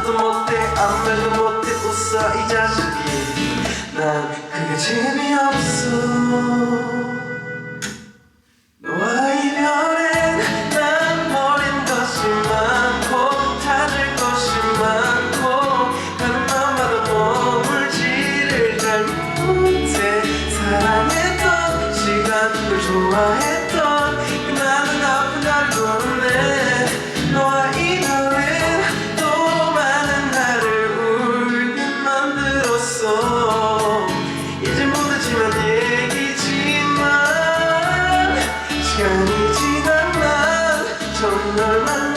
말도 못해 아무 말도 못해 웃어 이 자식이. 난 그게 재미없어. 와, 이별엔 난 버린 것이 많고 다들 것이 많고 하는 마음마다 머물지를 잘 못해. 사랑했던 시간들 좋아해 summer.